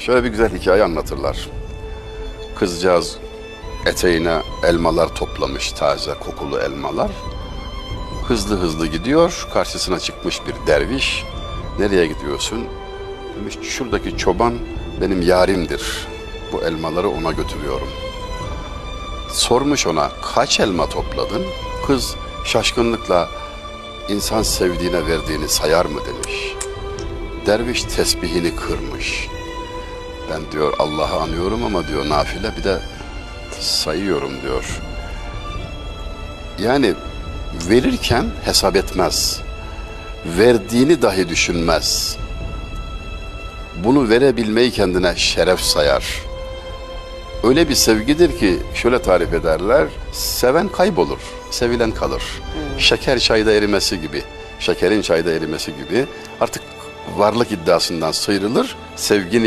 Şöyle bir güzel hikaye anlatırlar. Kızcağız eteğine elmalar toplamış, taze kokulu elmalar. Hızlı hızlı gidiyor, karşısına çıkmış bir derviş. Nereye gidiyorsun? Demiş, şuradaki çoban benim yarimdir. Bu elmaları ona götürüyorum. Sormuş ona, kaç elma topladın? Kız şaşkınlıkla, insan sevdiğine verdiğini sayar mı demiş. Derviş tesbihini kırmış. Ben diyor Allah'ı anıyorum ama diyor nafile bir de sayıyorum diyor. Yani verirken hesap etmez. Verdiğini dahi düşünmez. Bunu verebilmeyi kendine şeref sayar. Öyle bir sevgidir ki şöyle tarif ederler. Seven kaybolur, sevilen kalır. Şeker çayda erimesi gibi, şekerin çayda erimesi gibi artık varlık iddiasından sıyrılır, sevginin